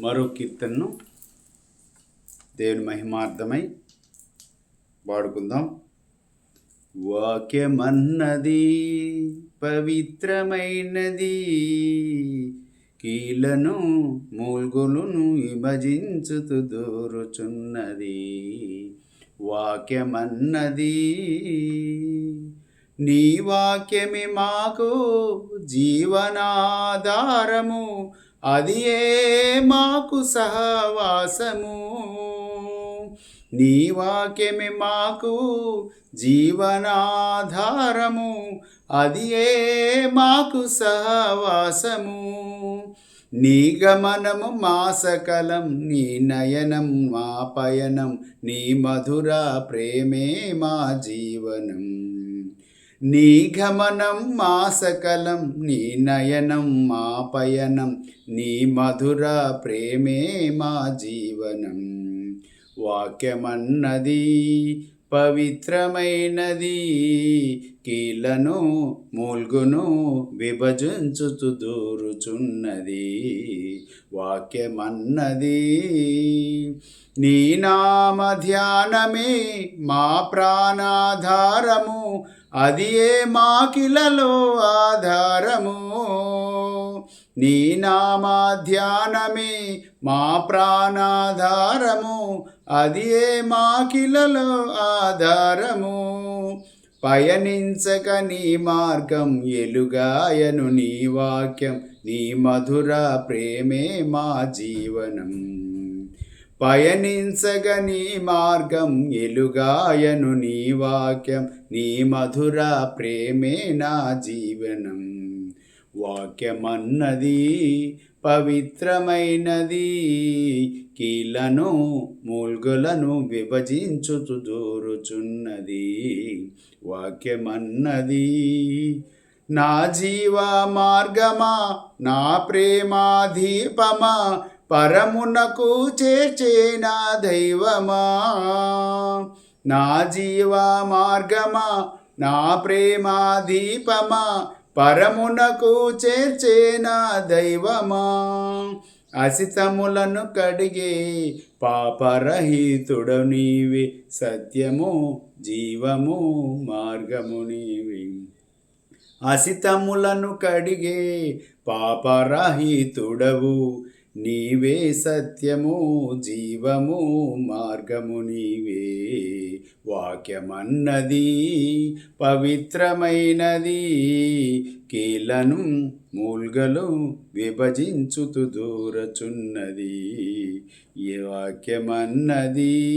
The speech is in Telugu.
మరో కీర్తనను దేవుని మహిమార్థమై వాడుకుందాం వాక్యమన్నది పవిత్రమైనది కీలను మూల్గులను విభజించుతూ దూరుచున్నది. వాక్యమన్నది నీ వాక్యమే మాకు జీవనాధారము అది ఏ మాకు సహవాసము? నీ వాక్యమే మాకు జీవనాధారము. అది ఏ మాకు సహవాసము? నీ గమనము మా సకలం నీ నయనం మా పయనం. నీ మధుర ప్రేమే మా జీవనం. నీ గమనం మా సకలం నీ నయనం మా పయనం నీ మధుర ప్రేమే మా జీవనం. వాక్యమన్నది పవిత్రమైనది. కీలను మూల్గును విభజించుతు దూరుచున్నది. వాక్యమన్నది. నీ నామ ధ్యానమే మా ప్రాణాధారము. అది ఏ మాకిలలో ఆధారము? నీ నామాధ్యానమే మా ప్రాణాధారము అది ఏ మాకిలలో ఆధారము? పయనించక నీ మార్గం ఎలుగాయను నీ వాక్యం నీ మధుర ప్రేమే మా జీవనం. పయనించగ నీ మార్గం ఎలుగాయను నీ వాక్యం నీ మధుర ప్రేమే నా జీవనం. వాక్యమన్నది పవిత్రమైనది కీలను మూల్గులను విభజించుచు దూరుచున్నది. వాక్యమన్నది నా జీవ మార్గమా నా ప్రేమాధీపమా పరమునకు చేర్చే నా దైవమా? నా జీవ మార్గమా నా ప్రేమాధీపమా పరమునకు చేర్చేనా దైవమా? అసితములను కడిగే పాపరహితుడు నీవి సత్యము జీవము మార్గము నీవి. అసితములను కడిగే పాపరహితుడవు నీవే సత్యము జీవము మార్గము నీవే. వాక్యమన్నది పవిత్రమైనది కీలను మూల్గలు విభజించుతు దూరచున్నది. ఈ వాక్యమన్నది